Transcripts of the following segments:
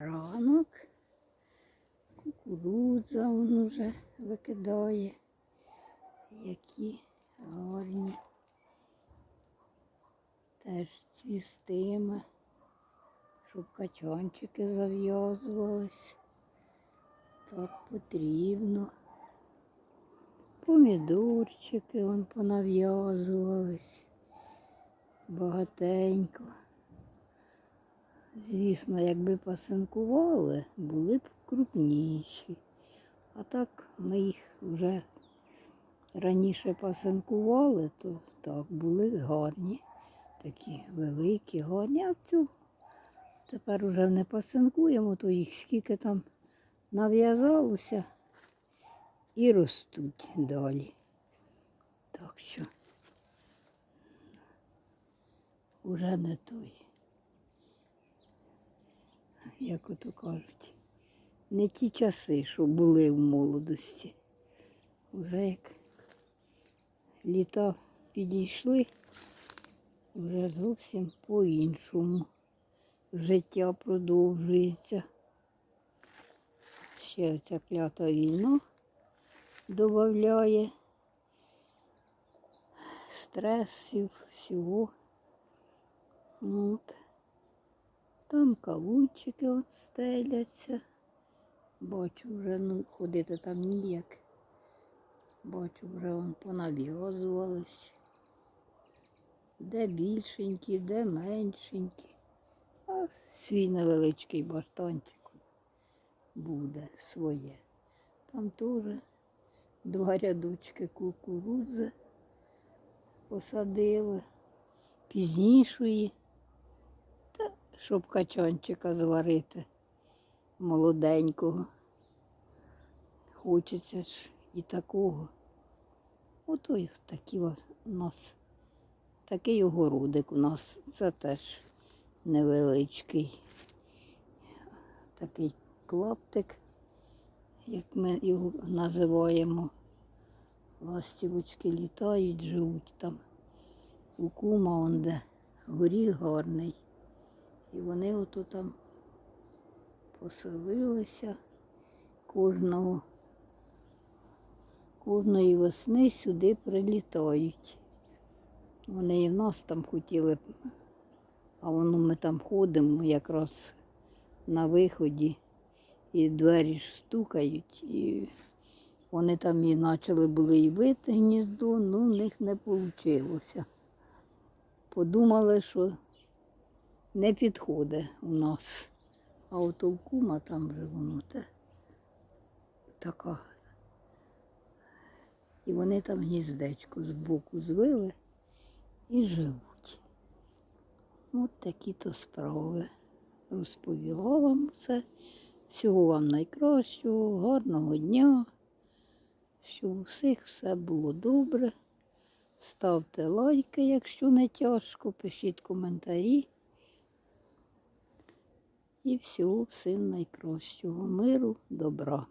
Ранок. Кукурудза он уже викидає. Які гарні. Теж цвістиме, щоб качанчики зав'язувались. Так потрібно. Помідорчики вон понав'язувались. Багатенько. Звісно, якби пасинкували, були б крупніші. А так ми їх вже раніше пасинкували, то так, були гарні, такі великі, гарні, а цю тепер уже не пасинкуємо, то їх скільки там нав'язалося і ростуть далі. Так що уже не той як ото кажуть, не ті часи, що були в молодості. Вже як літа підійшли, вже зовсім по-іншому. Життя продовжується. Ще ця клята війна додає стресів, всього. От. Там кавунчики стеляться. Бачу вже, ну, ходити там ніяк. Бачу, вже вон понав'язувались. Де більшенькі, де меншенькі. А свій невеличкий баштанчик буде своє. Там теж два рядочки кукурудзи посадили, пізнішої щоб качанчика зварити молоденького. Хочеться ж і такого. Ото й такі у нас. Такий огородик у нас. Це теж невеличкий. Такий клаптик, як ми його називаємо. Ластівочки літають, живуть там. У кума он де горіх гарний. І вони ото там поселилися кожного, кожної весни сюди прилітають. Вони і в нас там хотіли, а воно ми там ходимо якраз на виході і двері ж стукають, і вони там і почали були і бити гніздо, ну в них не вийшло. Подумали, що не підходить у нас. А от у кума там вже воно те така. І вони там гніздечко з боку звили і живуть. От такі то справи. Розповіла вам все. Всього вам найкращого, гарного дня, щоб у всіх все було добре. Ставте лайки, якщо не тяжко, пишіть коментарі. І всього всім найкращого миру, добра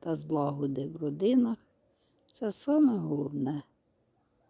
та злагоди в родинах. Це саме головне.